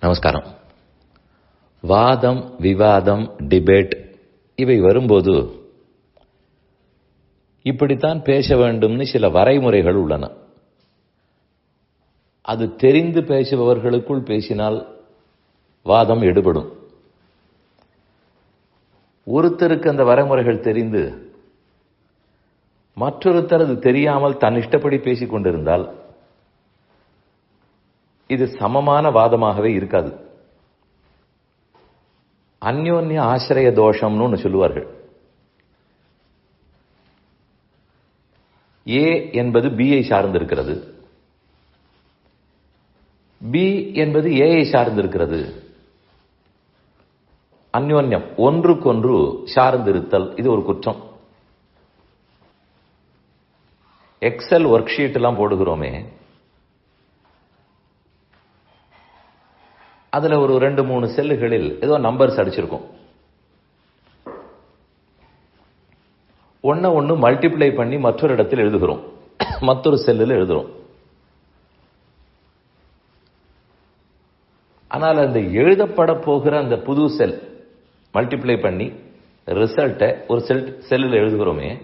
நமஸ்காரம். வாதம் விவாதம் டிபேட் இவை வரும்போது இப்படித்தான் பேச வேண்டும்னு சில வரைமுறைகள் உள்ளன. அது தெரிந்து பேசுபவர்களுக்குள் பேசினால் வாதம் எடுபடும். ஒருத்தருக்கு அந்த வரைமுறைகள் தெரிந்து மற்றொருத்தர் அது தெரியாமல் தன் இஷ்டப்படி பேசிக் கொண்டிருந்தால் இது சமமான வாதமாகவே இருக்காது. அந்யோன்ய ஆசிரிய தோஷம்னு ஒன்று சொல்லுவார்கள். ஏ என்பது பிஐ சார்ந்திருக்கிறது. பி என்பது ஏஐ சார்ந்திருக்கிறது. அந்யோன்யம் ஒன்றுக்கொன்று சார்ந்திருத்தல் இது ஒரு குற்றம். எக்ஸல் ஒர்க் ஷீட் எல்லாம் போடுகிறோமே அதில் ஒரு ரெண்டு மூணு செல்லுகளில் ஏதோ நம்பர்ஸ் அடிச்சிருக்கும். ஒன்றை ஒன்று மல்டிப்ளை பண்ணி மற்றொரு இடத்தில் எழுதுகிறோம். மற்றொரு செல்லில் எழுதுகிறோம். ஆனால் அந்த எழுதப்பட போகிற அந்த புது செல் மல்டிப்ளை பண்ணி ரிசல்ட்டை ஒரு செல் செல்லில் எழுதுகிறோமே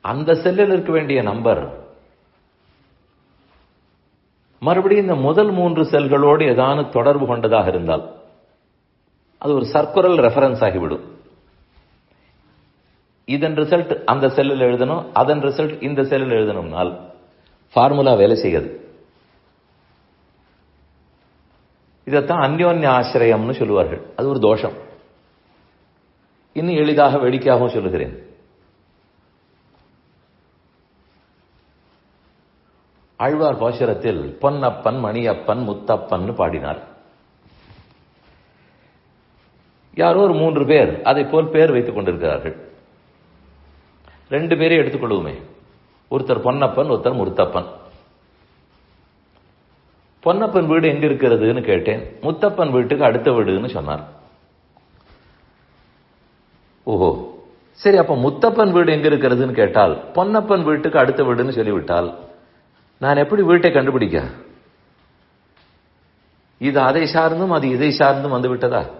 அந்த செல்லில் இருக்க வேண்டிய நம்பர் மறுபடியும் இந்த முதல் மூன்று செல்களோடு ஏதான தொடர்பு கொண்டதாக இருந்தால் அது ஒரு சர்க்குரல் ரெஃபரன்ஸ் ஆகிவிடும். இதன் ரிசல்ட் அந்த செல்லில் எழுதணும் அதன் ரிசல்ட் இந்த செல்லில் எழுதணும்னால் ஃபார்முலா வேலை செய்யாது. இதைத்தான் அந்யோன்ய ஆசிரியம்னு சொல்லுவார்கள். அது ஒரு தோஷம். இன்னும் எளிதாக வேடிக்கையாகவும் சொல்லுகிறேன். ஆழ்வார் பாசுரத்தில் பொன்னப்பன் மணியப்பன் முத்தப்பன் பாடினார். யாரோ ஒரு மூன்று பேர் அதை போல் பேர் வைத்துக் கொண்டிருக்கிறார்கள். ரெண்டு பேரை எடுத்துக்கொள்வோமே ஒருத்தர் பொன்னப்பன் ஒருத்தர் முத்தப்பன். பொன்னப்பன் வீடு எங்க இருக்கிறதுன்னு கேட்டேன். முத்தப்பன் வீட்டுக்கு அடுத்த வீடுன்னு சொன்னார். ஓஹோ. சரி அப்ப முத்தப்பன் வீடு எங்க இருக்கிறதுன்னு கேட்டால் பொன்னப்பன் வீட்டுக்கு அடுத்த வீடுன்னு சொல்லிவிட்டால் நான் எப்படி வீட்டை கண்டுபிடிக்க? இது அதை சார்ந்தும் அது இதை சார்ந்தும் வந்துவிட்டதா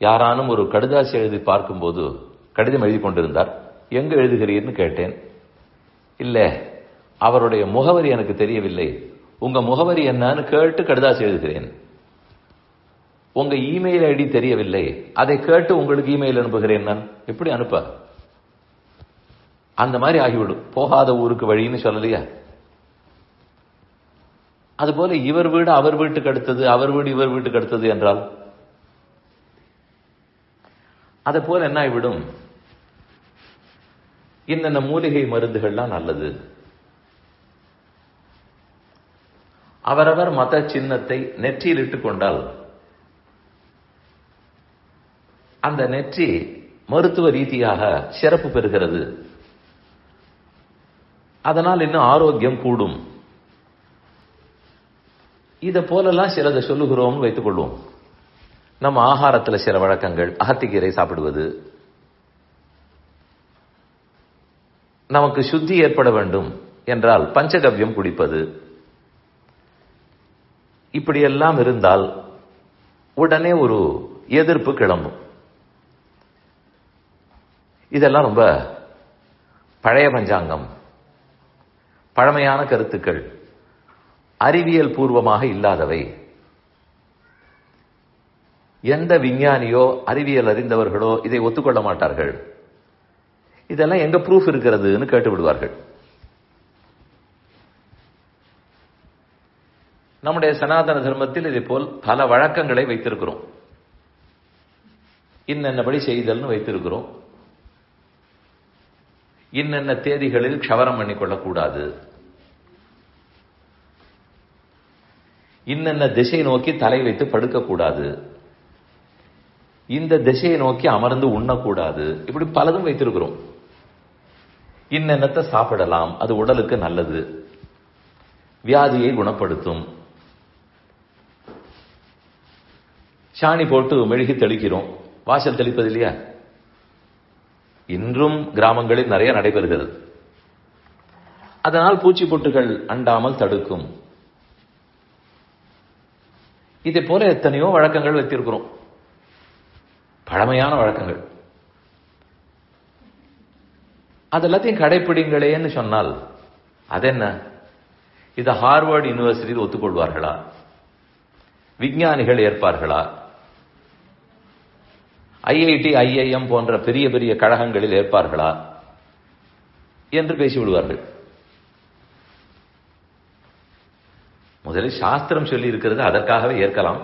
யாரானும் ஒரு கடிதாசி எழுதி பார்க்கும்போது கடிதம் எழுதி கொண்டிருந்தார். எங்கு எழுதுகிறீர்னு கேட்டேன். இல்லை அவருடைய முகவரி எனக்கு தெரியவில்லை. உங்க முகவரி என்னன்னு கேட்டு கடிதாசி எழுதுகிறேன். உங்க இமெயில் ஐடி தெரியவில்லை. அதை கேட்டு உங்களுக்கு இமெயில் அனுப்புகிறேன் நான். எப்படி அனுப்ப? அந்த மாதிரி ஆகிவிடும். போகாத ஊருக்கு வழின்னு சொல்லலையா? அதுபோல இவர் வீடு அவர் வீட்டுக்கு அடுத்தது அவர் வீடு இவர் வீட்டுக்கு அடுத்தது என்றால்? அதை போல என்ன ஆகிவிடும்? இன்னென்ன மூலிகை மருந்துகள்லாம் நல்லது. அவரவர் மத சின்னத்தை நெற்றியில் இட்டுக் கொண்டால் அந்த நெற்றி மருத்துவ ரீதியாக சிறப்பு பெறுகிறது. அதனால் இன்னும் ஆரோக்கியம் கூடும். இதை போலெல்லாம் சிலதை சொல்லுகிறோம்னு வைத்துக் கொள்வோம். நம்ம ஆகாரத்தில் சில வழக்கங்கள் அகத்திக்கீரை சாப்பிடுவது. நமக்கு சுத்தி ஏற்பட வேண்டும் என்றால் பஞ்சகவ்யம் குடிப்பது. இப்படியெல்லாம் இருந்தால் உடனே ஒரு எதிர்ப்பு கிளம்பும். இதெல்லாம் ரொம்ப பழைய பஞ்சாங்கம். பழமையான கருத்துக்கள் அறிவியல் பூர்வமாக இல்லாதவை. எந்த விஞ்ஞானியோ அறிவியல் அறிந்தவர்களோ இதை ஒத்துக்கொள்ள மாட்டார்கள். இதெல்லாம் எங்க ப்ரூஃப் இருக்கிறதுன்னு கேட்டு விடுவார்கள். நம்முடைய சனாதன தர்மத்தில் இதே போல் பல வழக்கங்களை வைத்திருக்கிறோம். இன்னென்னபடி செய்தல்னு வைத்திருக்கிறோம். இன்னென்ன தேதிகளில் க்ஷவரம் பண்ணிக்கொள்ளக்கூடாது. இன்னென்ன திசை நோக்கி தலை வைத்து படுக்கக்கூடாது. இந்த திசையை நோக்கி அமர்ந்து உண்ணக்கூடாது. இப்படி பலதும் வைத்திருக்கிறோம். இன்னென்னத்தை சாப்பிடலாம். அது உடலுக்கு நல்லது. வியாதியை குணப்படுத்தும். சாணி போட்டு மெழுகி தெளிக்கிறோம். வாசல் தெளிப்பது இல்லையா? இன்றும் கிராமங்களில் நிறைய நடைபெறுகிறது. அதனால் பூச்சி பொட்டுகள் அண்டாமல் தடுக்கும். இதே போல எத்தனையோ வழக்கங்கள் வைத்திருக்கிறோம். பழமையான வழக்கங்கள். அதெல்லாத்தையும் கடைப்பிடிங்களேன்னு சொன்னால் அது என்ன இதை ஹார்வர்ட் யூனிவர்சிட்டியில் ஒத்துக்கொள்வார்களா? விஞ்ஞானிகள் ஏற்பார்களா? ஐஐடி ஐஐஎம் போன்ற பெரிய பெரிய கழகங்களில் ஏற்பார்களா? என்று பேசிவிடுவார்கள். முதலில் சாஸ்திரம் சொல்லி இருக்கிறது அதற்காகவே ஏற்கலாம்.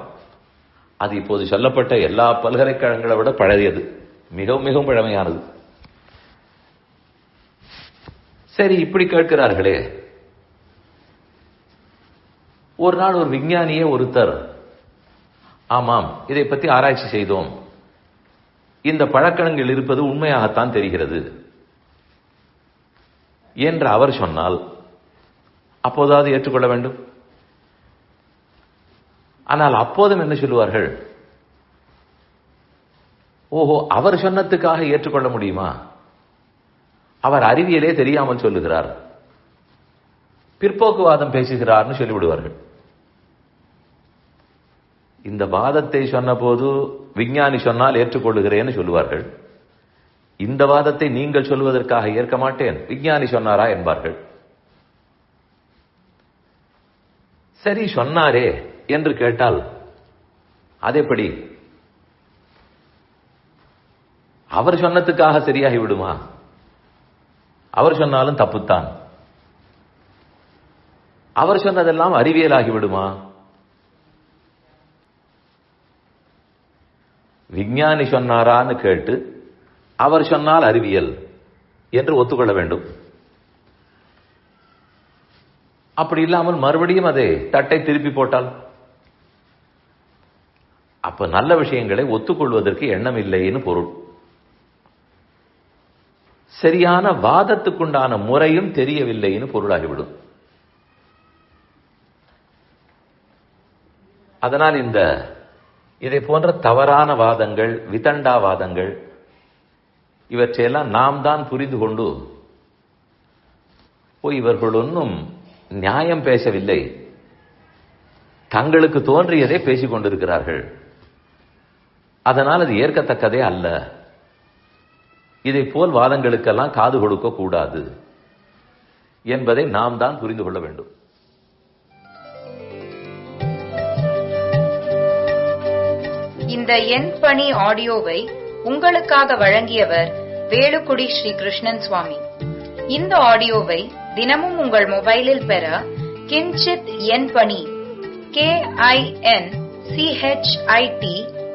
அது இப்போது சொல்லப்பட்ட எல்லா பல்கலைக்கழகங்களை விட பழையது. மிகவும் மிகவும் பழமையானது. சரி இப்படி கேட்கிறார்களே. ஒரு நாள் ஒரு விஞ்ஞானியே ஒருத்தர் ஆமாம் இதை பற்றி ஆராய்ச்சி செய்தோம். இந்த பழக்கணங்கள் இருப்பது உண்மையாகத்தான் தெரிகிறது. என்று அவர் சொன்னால் அப்போதாவது ஏற்றுக்கொள்ள வேண்டும். ஆனால் அப்போதும் என்ன சொல்லுவார்கள்? ஓஹோ அவர் சொன்னத்துக்காக ஏற்றுக்கொள்ள முடியுமா? அவர் அறிவியலே தெரியாமல் சொல்லுகிறார். பிற்போக்குவாதம் பேசுகிறார்னு சொல்லிவிடுவார்கள். இந்த வாதத்தை சொன்னபோது விஞ்ஞானி சொன்னால் ஏற்றுக்கொள்ளுகிறேன்னு சொல்லுவார்கள். இந்த வாதத்தை நீங்கள் சொல்வதற்காக ஏற்க மாட்டேன் விஞ்ஞானி சொன்னாரா என்பார்கள். சரி சொன்னாரே. என்று கேட்டால் அதேபடி அவர் சொன்னதுக்காக சரியாகி விடுமா? அவர் சொன்னாலும் தப்புத்தான். அவர் சொன்னதெல்லாம் அறிவியலாகி விடுமா? விஞ்ஞானி சொன்னாரான்னு கேட்டு அவர் சொன்னால் அறிவியல் என்று ஒத்துக்கொள்ள வேண்டும். அப்படி இல்லாமல் மறுபடியும் அதை தட்டை திருப்பி போட்டால் அப்ப நல்ல விஷயங்களை ஒத்துக்கொள்வதற்கு எண்ணம் இல்லைன்னு பொருள். சரியான வாதத்துக்குண்டான முறையும் தெரியவில்லைன்னு பொருளாகிவிடும். அதனால் இந்த இதை போன்ற தவறான வாதங்கள் விதண்டா வாதங்கள் இவற்றையெல்லாம் நாம் தான் புரிந்து கொண்டு போய் இவர்கள் ஒன்றும் நியாயம் பேசவில்லை. தங்களுக்கு தோன்றியதை பேசிக் கொண்டிருக்கிறார்கள் அதனால் அது ஏற்கத்தக்கதே அல்ல. இதை போல் வாதங்களுக்கெல்லாம் காது கொடுக்க கூடாது என்பதை நாம் தான் புரிந்து கொள்ள வேண்டும். இந்த என் பணி ஆடியோவை உங்களுக்காக வழங்கியவர் வேலுக்குடி ஸ்ரீ கிருஷ்ணன் சுவாமி. இந்த ஆடியோவை தினமும் உங்கள் மொபைலில் பெற கிஞ்சித் என் பணி கே ஐ என் சிஹெச்ஐடி